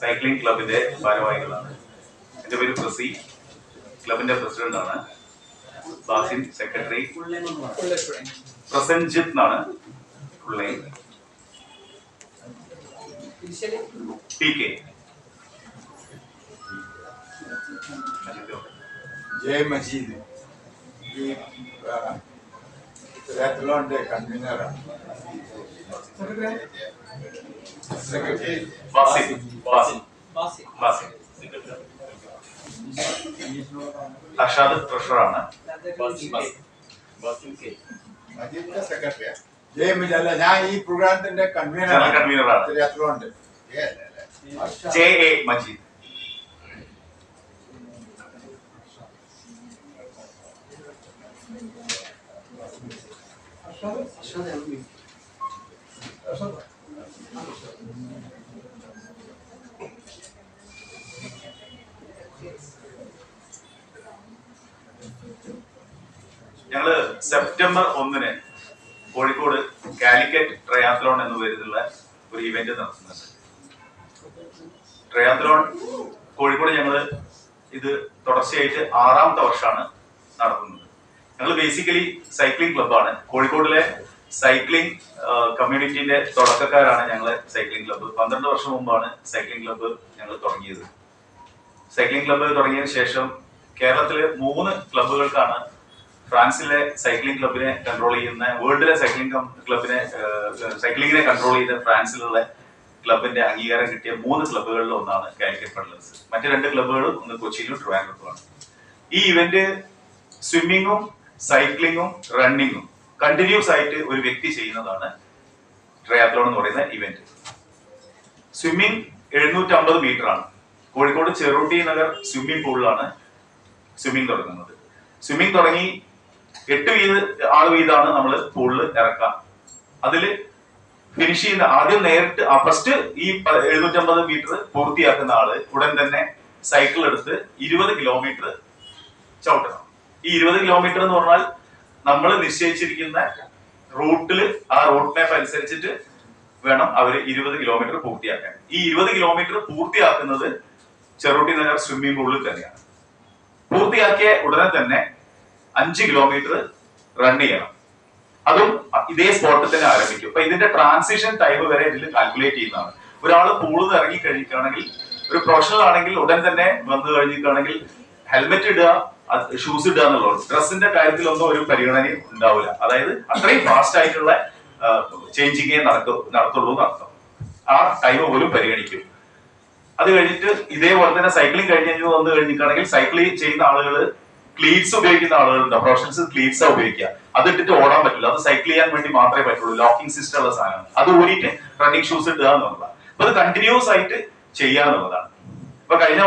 Cycling ക്ലബിന്റെ ഭാരവാഹികളാണ്. എന്റെ പേര് പ്രസി. ക്ലബിന്റെ പ്രസിഡന്റ് ആണ്. ബാസിൻ സെക്രട്ടറി പ്രസൻജിത്ത് എന്നാണ് പുള്ളി. P K Jaya Majeed. ഈ രാത്രിലോന്റെ കൺവീനറാണ് സെക്രട്ടറി ബാസിൻ ബാസിൻ ബാസിൻ അഷാദ് ട്രഷറാണ് മജീദിന്റെ സെക്രട്ടറിയാ ജയ മജീദ് ഞാൻ ഈ പ്രോഗ്രാമത്തിന്റെ കൺവീനർ കൺവീനറാണ് ജെ എ മജീദ് ഞങ്ങൾ സെപ്റ്റംബർ ഒന്നിന് കോഴിക്കോട് കാലിക്കറ്റ് ട്രയാത്ലോൺ എന്ന പേരിലുള്ള ഒരു ഇവന്റ് നടത്തുന്നുണ്ട്. ട്രയാത്ലോൺ കോഴിക്കോട് ഞങ്ങൾ ഇത് തുടർച്ചയായിട്ട് ആറാമത്തെ വർഷമാണ് നടത്തുന്നത്. ഞങ്ങൾ ബേസിക്കലി സൈക്ലിംഗ് ക്ലബ്ബാണ് കോഴിക്കോടിലെ സൈക്ലിംഗ് കമ്മ്യൂണിറ്റിന്റെ തുടക്കക്കാരാണ് ഞങ്ങൾ സൈക്ലിംഗ് ക്ലബ്ബ് പന്ത്രണ്ട് വർഷം മുമ്പാണ് സൈക്ലിംഗ് ക്ലബ്ബ് ഞങ്ങൾ തുടങ്ങിയത്. സൈക്ലിംഗ് ക്ലബ്ബ് തുടങ്ങിയതിനു ശേഷം കേരളത്തിലെ മൂന്ന് ക്ലബ്ബുകൾക്കാണ് ഫ്രാൻസിലെ സൈക്ലിംഗ് ക്ലബിനെ കൺട്രോൾ ചെയ്യുന്ന വേൾഡിലെ സൈക്ലിംഗ് ക്ലബിനെ സൈക്ലിങ്ങിനെ കൺട്രോൾ ചെയ്ത ഫ്രാൻസിലുള്ള ക്ലബിന്റെ അംഗീകാരം കിട്ടിയ മൂന്ന് ക്ലബ്ബുകളിൽ ഒന്നാണ് കാലിക്കറ്റ് പെഡലേഴ്സ് മറ്റു രണ്ട് ക്ലബ്ബുകളും ഒന്ന് കൊച്ചിയിലും ട്രിവാൻഡ്രത്തുമാണ്. ഈ ഇവന്റ് സ്വിമ്മിങ്ങും സൈക്ലിങ്ങും റണ്ണിങ്ങും കണ്ടിന്യൂസ് ആയിട്ട് ഒരു വ്യക്തി ചെയ്യുന്നതാണ് ട്രയാത്ലോൺ എന്ന് പറയുന്ന ഇവന്റ് സ്വിമ്മിംഗ് എഴുന്നൂറ്റമ്പത് മീറ്റർ ആണ്. കോഴിക്കോട് ചെറുട്ടി നഗർ സ്വിമ്മിംഗ് പൂളിലാണ് സ്വിമ്മിംഗ് തുടങ്ങുന്നത്. സ്വിമ്മിംഗ് തുടങ്ങി എട്ട് വീത് ആറ് വീതാണ് നമ്മൾ പൂളിൽ ഇറക്കാം അതിൽ ഫിനിഷ് ചെയ്യുന്ന ആദ്യം നേരിട്ട് ഫസ്റ്റ് ഈ എഴുന്നൂറ്റമ്പത് മീറ്റർ പൂർത്തിയാക്കുന്ന ആൾ ഉടൻ തന്നെ സൈക്കിൾ എടുത്ത് ഇരുപത് കിലോമീറ്റർ ചവിട്ടണം. ഈ ഇരുപത് കിലോമീറ്റർ എന്ന് പറഞ്ഞാൽ നമ്മൾ നിശ്ചയിച്ചിരിക്കുന്ന റൂട്ടിൽ ആ റൂട്ട് മാപ്പ് അനുസരിച്ചിട്ട് വേണം അവർ ഇരുപത് കിലോമീറ്റർ പൂർത്തിയാക്കാൻ. ഈ ഇരുപത് കിലോമീറ്റർ പൂർത്തിയാക്കുന്നത് ചെറുട്ടി നഗർ സ്വിമ്മിംഗ് പൂളിൽ തന്നെയാണ്. പൂർത്തിയാക്കിയ ഉടനെ തന്നെ അഞ്ച് കിലോമീറ്റർ റൺ ചെയ്യണം. അതും ഇതേ സ്പോട്ടിൽ തന്നെ ആരംഭിക്കും. അപ്പൊ ഇതിന്റെ ട്രാൻസിഷൻ ടൈം വരെ ഇതിൽ കാൽക്കുലേറ്റ് ചെയ്യുന്നതാണ്. ഒരാൾ പൂളിൽ ഇറങ്ങി കഴിക്കുകയാണെങ്കിൽ ഒരു പ്രൊഫഷണൽ ആണെങ്കിൽ ഉടൻ തന്നെ വന്നു കഴിഞ്ഞിട്ടാണെങ്കിൽ ഹെൽമെറ്റ് ഇടുക ഷൂസ് ഇടുക എന്നുള്ളത് ഡ്രസ്സിന്റെ കാര്യത്തിലൊന്നും ഒരു പരിഗണനയും ഉണ്ടാവില്ല. അതായത് അത്രയും ഫാസ്റ്റ് ആയിട്ടുള്ള ചേഞ്ചിങ്ങേ നടക്കും നടത്തുള്ളൂ എന്നർത്ഥം ആ ടൈം പോലും പരിഗണിക്കും. അത് കഴിഞ്ഞിട്ട് ഇതേപോലെ തന്നെ സൈക്ലിംഗ് കഴിഞ്ഞ് വന്നു കഴിഞ്ഞിട്ടാണെങ്കിൽ സൈക്കിൾ ചെയ്യുന്ന ആളുകൾ ക്ലീറ്റ്സ് ഉപയോഗിക്കുന്ന ആളുകളുണ്ട്. പ്രൊഫഷണൽസ് ക്ലീറ്റ്സ് ഉപയോഗിക്കുക. അത് ഇട്ടിട്ട് ഓടാൻ പറ്റില്ല. അത് സൈക്കിൾ ചെയ്യാൻ വേണ്ടി മാത്രമേ പറ്റുള്ളൂ. ലോക്കിംഗ് സിസ്റ്റം ഉള്ള സാധനമാണ് അത് ഊരിയിട്ട് റണ്ണിങ് ഷൂസ് ഇടുക എന്നുള്ളതാണ്. അപ്പൊ അത് കണ്ടിന്യൂസ് ആയിട്ട് ചെയ്യുക എന്നുള്ളതാണ്. ഇപ്പൊ കഴിഞ്ഞ